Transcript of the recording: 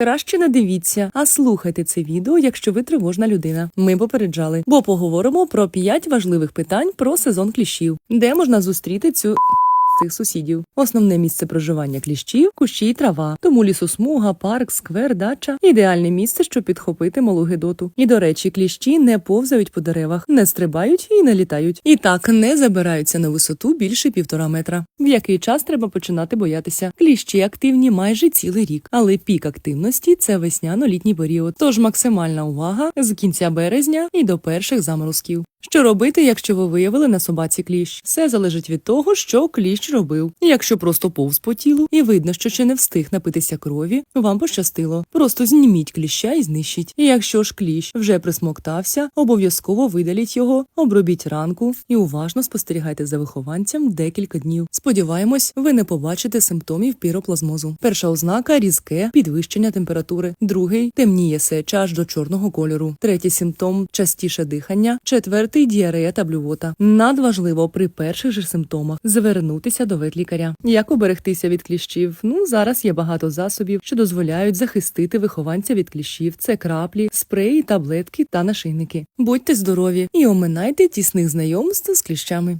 Краще не дивіться, а слухайте це відео, якщо ви тривожна людина. Ми попереджали, бо поговоримо про п'ять важливих питань про сезон кліщів, де можна зустріти цю цих сусідів. Основне місце проживання кліщів кущі й трава. Тому лісосмуга, парк, сквер, дача ідеальне місце, щоб підхопити малу гидоту. І до речі, кліщі не повзають по деревах, не стрибають і не літають. І так не забираються на висоту більше півтора метра. В який час треба починати боятися? Кліщі активні майже цілий рік, але пік активності це весняно-літній період. Тож максимальна увага з кінця березня і до перших заморозків. Що робити, якщо ви виявили на собаці кліщ? Все залежить від того, що кліщ робив. Якщо просто повз по тілу і видно, що ще не встиг напитися крові, вам пощастило. Просто зніміть кліща і знищіть. Якщо ж кліщ вже присмоктався, обов'язково видаліть його, обробіть ранку і уважно спостерігайте за вихованцем декілька днів. Сподіваємось, ви не побачите симптомів піроплазмозу. Перша ознака різке підвищення температури. Другий темніє сеча аж до чорного кольору. Третій симптом частіше дихання. Четвертий діарея та блювота. Надважливо при перших же симптомах звернутися до ветлікаря. Як уберегтися від кліщів? Ну зараз є багато засобів, що дозволяють захистити вихованця від кліщів. Це краплі, спреї, таблетки та нашийники. Будьте здорові і оминайте тісних знайомств з кліщами.